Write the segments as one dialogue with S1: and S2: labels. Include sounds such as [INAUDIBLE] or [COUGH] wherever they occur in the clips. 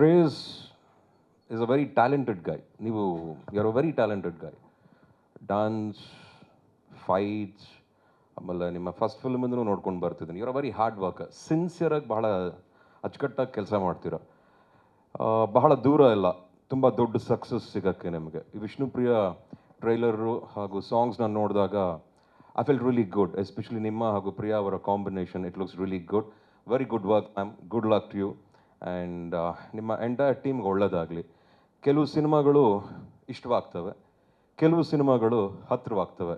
S1: Shreyas is a very talented guy ನೀವು you are a very talented guy dance fights ಆಮೇಲೆ ನಿಮ್ಮ first ಫಿಲ್ಮಿಂದನೂ ನೋಡ್ಕೊಂಡು ಬರ್ತಿದ್ದೀನಿ ಆರ್ ವೆರಿ ಹಾರ್ಡ್ ವರ್ಕ್ ಸಿನ್ಸಿಯರಾಗಿ ಬಹಳ ಅಚ್ಚುಕಟ್ಟಾಗಿ ಕೆಲಸ ಮಾಡ್ತೀರ. ಬಹಳ ದೂರ ಇಲ್ಲ. ತುಂಬ ದೊಡ್ಡ ಸಕ್ಸಸ್ ಸಿಗೋಕ್ಕೆ ನಿಮಗೆ. ಈ ವಿಷ್ಣುಪ್ರಿಯ ಟ್ರೈಲರು ಹಾಗೂ ಸಾಂಗ್ಸ್ನ ನೋಡಿದಾಗ I feel really good especially ನಿಮ್ಮ ಹಾಗೂ ಪ್ರಿಯಾ ಅವರ combination it looks really good very good work ma'am good luck to you and ನಿಮ್ಮ ಎಂಟೈರ್ ಟೀಮ್ಗೆ ಒಳ್ಳೆಯದಾಗಲಿ ಕೆಲವು ಸಿನಿಮಾಗಳು ಇಷ್ಟವಾಗ್ತವೆ. ಕೆಲವು ಸಿನಿಮಾಗಳು ಹತ್ತಿರವಾಗ್ತವೆ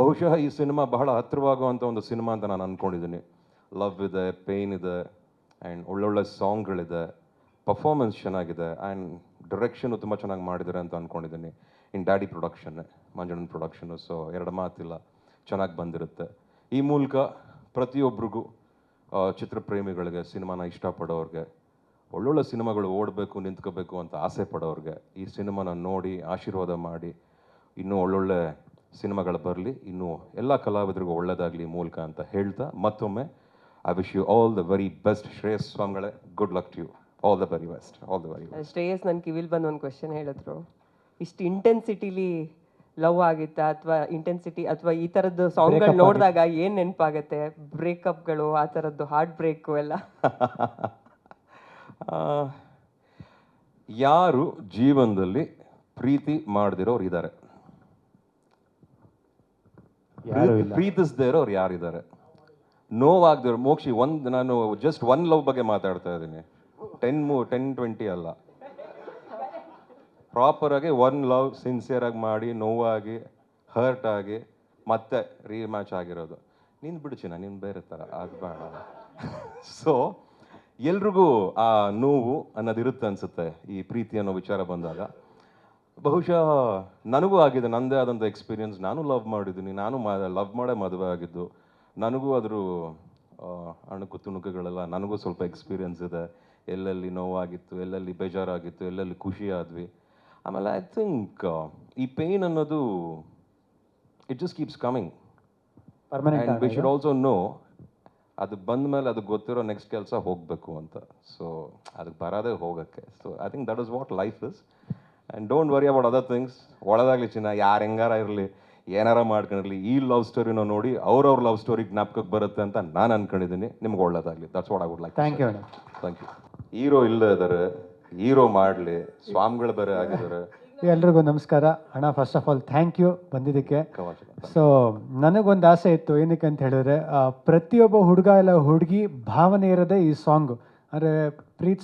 S1: ಬಹುಶಃ ಈ ಸಿನಿಮಾ ಬಹಳ ಹತ್ತಿರವಾಗುವಂಥ ಒಂದು ಸಿನಿಮಾ ಅಂತ ನಾನು ಅಂದ್ಕೊಂಡಿದ್ದೀನಿ ಲವ್ ಇದೆ ಪೇಯ್ನ್ ಇದೆ ಆ್ಯಂಡ್ ಒಳ್ಳೊಳ್ಳೆ ಸಾಂಗ್ಗಳಿದೆ. ಪರ್ಫಾಮೆನ್ಸ್ ಚೆನ್ನಾಗಿದೆ ಆ್ಯಂಡ್ ಡೈರೆಕ್ಷನು ತುಂಬ ಚೆನ್ನಾಗಿ ಮಾಡಿದ್ದಾರೆ ಅಂತ ಅಂದ್ಕೊಂಡಿದ್ದೀನಿ ಇನ್ ಡ್ಯಾಡಿ ಪ್ರೊಡಕ್ಷನ್ ಮಂಜಣ್ಣನ ಪ್ರೊಡಕ್ಷನು ಸೊ ಎರಡು ಮಾತಿಲ್ಲ. ಚೆನ್ನಾಗಿ ಬಂದಿರುತ್ತೆ. ಈ ಮೂಲಕ ಪ್ರತಿಯೊಬ್ಬರಿಗೂ ಚಿತ್ರಪ್ರೇಮಿಗಳಿಗೆ, ಸಿನಿಮಾನ ಇಷ್ಟಪಡೋರಿಗೆ ಒಳ್ಳೊಳ್ಳೆ ಸಿನಿಮಾಗಳು ಓಡಬೇಕು ನಿಂತ್ಕೋಬೇಕು ಅಂತ ಆಸೆ ಪಡೋರಿಗೆ ಈ ಸಿನಿಮಾನ ನೋಡಿ ಆಶೀರ್ವಾದ ಮಾಡಿ ಇನ್ನೂ ಒಳ್ಳೊಳ್ಳೆ ಸಿನಿಮಾಗಳು ಬರಲಿ ಇನ್ನೂ ಎಲ್ಲ ಕಲಾವಿದರಿಗೂ ಒಳ್ಳೆಯದಾಗಲಿ ಮೂಲಕ ಅಂತ ಹೇಳ್ತಾ ಮತ್ತೊಮ್ಮೆ I wish you all the very best Shreyas ಸ್ವಾಮಿಗಳೇ good luck to you all the very best all the very
S2: Shreyas ನನ್ನ ಕಿವಿಲ್ ಬಂದು ಒಂದು ಕ್ವೆಶನ್ ಹೇಳಿದ್ರು. ಇಷ್ಟು ಇಂಟೆನ್ಸಿಟಿಲಿ ಲವ್ ಆಗಿತ್ತಾ ಅಥವಾ ಇಂಟೆನ್ಸಿಟಿ ಅಥವಾ ಈ ಥರದ್ದು ಸಾಂಗ್ಗಳು ನೋಡಿದಾಗ ಏನು ನೆನಪಾಗತ್ತೆ? ಬ್ರೇಕಪ್ಗಳು ಆ ಥರದ್ದು ಹಾರ್ಟ್ ಬ್ರೇಕು ಎಲ್ಲ. [LAUGHS]
S1: ಯಾರು ಜೀವನದಲ್ಲಿ ಪ್ರೀತಿ ಮಾಡದಿರೋರು ಇದ್ದಾರೆ? ಪ್ರೀತಿಸದೇ ಇರೋರು ಯಾರಿದ್ದಾರೆ? ನೋವಾಗದಿರೋ ಮೋಕ್ಷಿ ಒಂದು ನಾನು ಜಸ್ಟ್ ಒನ್ ಲವ್ ಬಗ್ಗೆ ಮಾತಾಡ್ತಾ ಇದ್ದೀನಿ. ಟೆನ್ ಮೂ ಟೆನ್ ಟ್ವೆಂಟಿ ಅಲ್ಲ. ಪ್ರಾಪರ್ ಆಗಿ ಒನ್ ಲವ್ ಸಿನ್ಸಿಯರ್ ಆಗಿ ಮಾಡಿ ನೋವಾಗಿ ಹರ್ಟ್ ಆಗಿ ಮತ್ತೆ ರೀಮ್ಯಾಚ್ ಆಗಿರೋದು. ನೀನು ಬಿಡುಚಿನ ನೀನು ಬೇರೆ ಥರ ಅದು ಬೇಡ ಸೊ ಎಲ್ರಿಗೂ ಆ ನೋವು ಅನ್ನೋದಿರುತ್ತೆ ಅನ್ಸುತ್ತೆ ಈ ಪ್ರೀತಿ ಅನ್ನೋ ವಿಚಾರ ಬಂದಾಗ. ಬಹುಶಃ ನನಗೂ ಆಗಿದೆ ನನ್ನದೇ ಆದಂಥ ಎಕ್ಸ್ಪೀರಿಯನ್ಸ್ ನಾನು ಲವ್ ಮಾಡಿದ್ದೀನಿ ನಾನು ಲವ್ ಮಾಡೇ ಮದುವೆ ಆಗಿದ್ದು. ನನಗೂ ಅದ್ರ ಅಣುಕು ತುಣುಕುಗಳೆಲ್ಲ ನನಗೂ ಸ್ವಲ್ಪ ಎಕ್ಸ್ಪೀರಿಯನ್ಸ್ ಇದೆ. ಎಲ್ಲೆಲ್ಲಿ ನೋವಾಗಿತ್ತು ಎಲ್ಲೆಲ್ಲಿ ಬೇಜಾರಾಗಿತ್ತು ಎಲ್ಲೆಲ್ಲಿ ಖುಷಿ ಆದ್ವಿ ಆಮೇಲೆ ಐ ಥಿಂಕ್ ಈ ಪೇಯ್ನ್ ಅನ್ನೋದು it just keeps coming we should also know ಅದು ಬಂದ ಮೇಲೆ ಅದು ಗೊತ್ತಿರೋ ನೆಕ್ಸ್ಟ್ ಕೆಲಸ ಹೋಗಬೇಕು ಅಂತ. ಸೊ ಅದಕ್ಕೆ ಬರೋದೇ ಹೋಗೋಕ್ಕೆ. So I think that is what life is and don't worry about other things ಒಳದಾಗಲಿ ಚಿನ್ನ ಯಾರು ಹೆಂಗಾರ ಇರಲಿ ಏನಾರ ಮಾಡ್ಕೊಂಡಿರಲಿ ಈ ಲವ್ ಸ್ಟೋರಿನ ನೋಡಿ ಅವ್ರವ್ರ ಲವ್ ಸ್ಟೋರಿ ಜ್ಞಾಪಕಕ್ಕೆ ಬರುತ್ತೆ ಅಂತ ನಾನು ಅನ್ಕೊಂಡಿದ್ದೀನಿ. ನಿಮ್ಗೆ ಒಳ್ಳೇದಾಗಲಿ. That's what I would like
S3: thank you
S1: thank you hero ಇಲ್ಲದರೆ ಇದ್ದಾರೆ. ಹೀರೋ ಮಾಡಲಿ. ಸ್ವಾಮಿಗಳು ಬೇರೆ ಆಗಿದ್ದಾರೆ.
S3: ಎಲ್ರಿಗೂ ನಮಸ್ಕಾರ. ಅಣ್ಣ first of all thank you ಬಂದಿದ್ದಕ್ಕೆ. ಸೊ ನನಗೊಂದು ಆಸೆ ಇತ್ತು ಏನಕ್ಕೆ ಅಂತ ಹೇಳಿದ್ರೆ ಪ್ರತಿಯೊಬ್ಬ ಹುಡುಗ ಇಲ್ಲ ಹುಡುಗಿ ಭಾವನೆ ಇರೋದೇ ಈ ಸಾಂಗ್ ಅಂದರೆ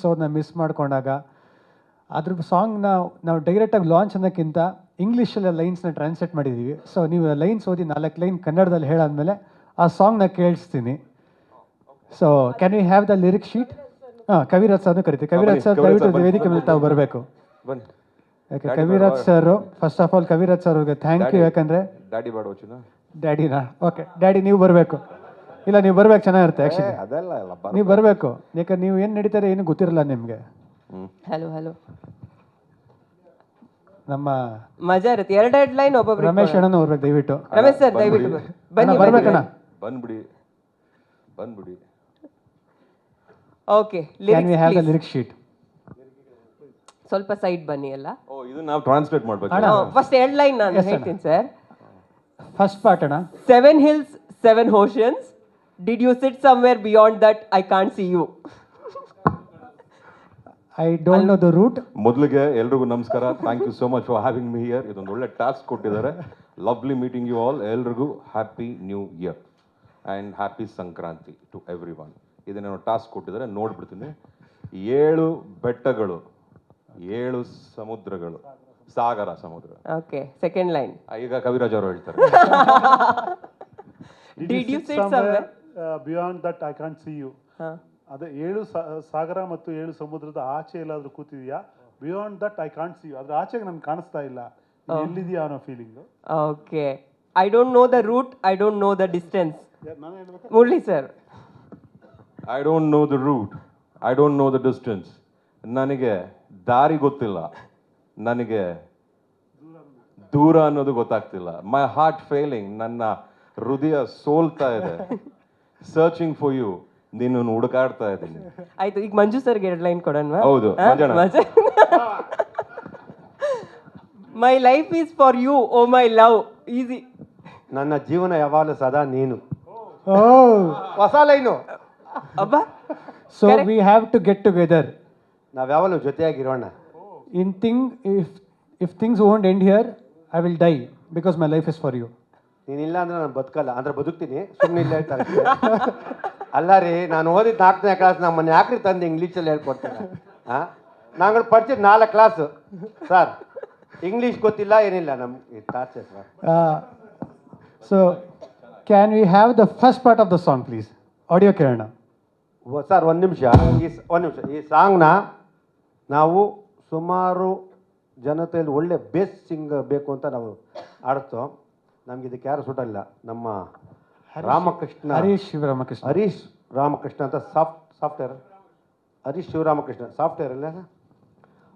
S3: ಸೌರ್ನ ಮಿಸ್ ಮಾಡ್ಕೊಂಡಾಗ ಅದ್ರ ಸಾಂಗ್ನ ನಾವು ಡೈರೆಕ್ಟಾಗಿ ಲಾಂಚ್ ಅನ್ನೋಕ್ಕಿಂತ ಲೈನ್ಸ್ ಲೈನ್ಸ್ನ ಟ್ರಾನ್ಸ್ಲೇಟ್ ಮಾಡಿದ್ದೀವಿ ಸೊ ನೀವು ಲೈನ್ಸ್ ಓದಿ ನಾಲ್ಕು ಲೈನ್ ಕನ್ನಡದಲ್ಲಿ ಹೇಳಾದ್ಮೇಲೆ ಆ ಸಾಂಗ್ನ ಕೇಳಿಸ್ತೀನಿ. So can you have the lyric sheet ಹಾಂ ಕವಿರಾಜ್ ಸರ್ನು ಕರಿತೀವಿ. ಕವಿರಾಜ್ ಸರ್ ದಯವಿಟ್ಟು ವೇದಿಕೆ ಮೇಲೆ ತಾವು ಬರಬೇಕು.
S1: ಬನ್ನಿ.
S3: ಯಾಕೆ Kaviraj sir first of all Kaviraj sir ಅವ್ರಿಗೆ ಥ್ಯಾಂಕ್ ಯು ಯಾಕಂದ್ರೆ
S1: ಡ್ಯಾಡಿ ಬೇಡ ಚಿನ್ನ
S3: ಡ್ಯಾಡಿನಾ ಓಕೆ ಡ್ಯಾಡಿ ನೀವು ಬರಬೇಕು. ಇಲ್ಲ ನೀವು ಬರ್ಬೇಕು ಚೆನ್ನಾಗಿರುತ್ತೆ ಆ್ಯಕ್ಚುಲಿ
S1: ಅದೆಲ್ಲ ಇಲ್ಲ ಬರ
S3: ನೀವು ಬರಬೇಕು. ಯಾಕಂದ್ರೆ ನೀವು ಏನು ನಡೀತಾರೆ ಏನು ಗೊತ್ತಿರಲ್ಲ ನಿಮಗೆ.
S2: ಹಲೋ ಹಲೋ
S3: ನಮ್ಮ
S2: ಮಜಾ ಇರುತ್ತೆ. ಎರಡೆರಡು ಲೈನ್ ಒಬ್ಬೊಬ್ರು
S3: ರಮೇಶ್ ಅಣ್ಣನ ಬರ್ಬೇಕು ದಯವಿಟ್ಟು.
S2: ರಮೇಶ್ ಸರ್ ದಯವಿಟ್ಟು ಬನ್ನಿ. ಬನ್ನಿ
S3: ಅಣ್ಣ, ಬರ್ಬೇಕಣ್ಣ
S1: ಬಂದ್ಬಿಡಿ. ಬಂದ್ಬಿಡಿ.
S2: Okay
S3: can we have the lyric sheet
S2: ಸ್ವಲ್ಪ ಸೈಡ್ ಬನ್ನಿ ಅಲ್ಲ
S1: ಓ ಇದು ನಾವು ಟ್ರಾನ್ಸ್ಲೇಟ್ ಮಾಡ್ಬೇಕು.
S2: ಫಸ್ಟ್ ಎರಡು ಲೈನ್ ನಾನು ಹೇಳ್ತೀನಿ ಸರ್
S3: ಫಸ್ಟ್ ಪಾರ್ಟ್ ಅಣ್ಣ.
S2: Seven hills seven oceans did you sit somewhere beyond that I can't see you
S3: I don't know the route
S1: ಮೊದಲಿಗೆ ಎಲ್ರಿಗೂ ನಮಸ್ಕಾರ. Thank you so much for having me here ಇದೊಂದು ಒಳ್ಳೆ task ಕೊಟ್ಟಿದ್ದಾರೆ. Lovely meeting you all ಎಲ್ರಿಗೂ happy new year and happy Sankranti to everyone ಇದನ್ನೇನೋ task ಕೊಟ್ಟಿದ್ದಾರೆ. ನೋಡ್ಬಿಡ್ತೀನಿ. ಏಳು ಬೆಟ್ಟಗಳು. ಏಳು ಸಮುದ್ರಗಳು. ಸಾಗರ ಸಮುದ್ರ.
S2: ಓಕೆ ಸೆಕೆಂಡ್ ಲೈನ್
S1: ಈಗ ಕವಿರಾಜ್ ಅವರು ಹೇಳ್ತಾರೆ.
S2: Did you somewhere
S4: beyond that I can see you ಅದೇ ಏಳು ಸಾಗರ ಮತ್ತು ಏಳು ಸಮುದ್ರದ ಆಚೆ ಎಲ್ಲಾದ್ರೂ ಕೂತಿದ್ಯಾ? Beyond that I can't see you ಅದ್ರ ಆಚೆಗೆ ನನ್ಗೆ ಕಾಣಿಸ್ತಾ ಇಲ್ಲ. ಎಲ್ಲಿದೆಯಾ ಎಲ್ಲಿದ್ಯಾ ಅನ್ನೋ feeling
S2: okay I don't know the route I don't know the distance Murali sir
S1: I don't know the route I don't know the distance ನನಗೆ ದಾರಿ ಗೊತ್ತಿಲ್ಲ. ನನಗೆ ದೂರ ಅನ್ನೋದು ಗೊತ್ತಾಗ್ತಿಲ್ಲ. ಮೈ ಹಾರ್ಟ್ ಫೇಲಿಂಗ್ ನನ್ನ ಹೃದಯ ಸೋಲ್ತಾ ಇದೆ. ಸರ್ಚಿಂಗ್ ಫಾರ್ ಯು ನೀನು ಹುಡುಕಾಡ್ತಾ ಇದ್ದೀನಿ.
S2: ಆಯ್ತು ಈಗ ಮಂಜು ಸರ್ಗೆ ಎರಡು ಲೈನ್ ಕೊಡೋಣ
S1: ಹೌದು.
S2: My life is for you oh my love easy
S5: ನನ್ನ ಜೀವನ ಯಾವಾಗಲೂ ಸದಾ ನೀನು.
S3: ಓ.
S5: ಹೊಸ ಲೈನು
S2: ಅಬ್ಬಾ.
S3: So we have to get together
S5: ನಾವು ಯಾವಾಗಲೂ ಜೊತೆಯಾಗಿರೋಣ.
S3: In thing if if things won't end here I will die because my life is for you
S5: ನೀನಿಲ್ಲ ಅಂದ್ರೆ ನಾನು ಬದುಕಲ್ಲ. ಅಂದ್ರೆ ಬದುಕ್ತೀನಿ. ಸುಮ್ಮನೆ ಇಲ್ಲ ಹೇಳ್ತಾರೆ. ಅಲ್ಲ ರೀ ನಾನು ಓದಿದ್ದು ನಾಲ್ಕನೇ ಕ್ಲಾಸ್ ನಮ್ಮನ್ನ ಯಾಕ್ರಿ ತಂದು ಇಂಗ್ಲೀಷಲ್ಲಿ ಹೇಳ್ಕೊಡ್ತಾರೆ? ಹಾಂ ನಾಗಳು ಪಡ್ತಿದ್ದು ನಾಲ್ಕು ಕ್ಲಾಸು ಸರ್ ಇಂಗ್ಲೀಷ್ ಗೊತ್ತಿಲ್ಲ ಏನಿಲ್ಲ ನಮ್ಗೆ torture sir
S3: so can we have the first part of the song please audio ಕೇಳೋಣ.
S5: ಸರ್ ಒಂದು ನಿಮಿಷ. ಈ ಒಂದು ನಿಮಿಷ. ಈ ಸಾಂಗ್ನ ನಾವು ಸುಮಾರು ಜನತೆಯಲ್ಲಿ ಒಳ್ಳೆ ಬೇಸ್ ಸಿಂಗ್ ಬೇಕು ಅಂತ ನಾವು ಆಡ್ತೋ ನಮ್ಗೆ ಇದಕ್ಕೆ ಯಾರು ಸುಟಲ್ಲ ನಮ್ಮ ರಾಮಕೃಷ್ಣ
S3: ಹರೀಶ್ ಶಿವರಾಮಕೃಷ್ಣ.
S5: ಹರೀಶ್ ರಾಮಕೃಷ್ಣ ಅಂತ soft software Harish Shivaramakrishna. Software ಅಲ್ಲ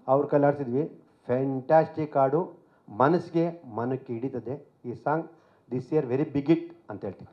S5: ಅವ್ರ ಕೈಲಿ ಆಡ್ತಿದ್ವಿ ಫ್ಯಾಂಟಾಸ್ಟಿಕ್ ಹಾಡು. ಮನಸ್ಸಿಗೆ ಮನಕ್ಕೆ ಹಿಡಿತದೆ. ಈ song this year very big hit ಅಂತ ಹೇಳ್ತೀನಿ.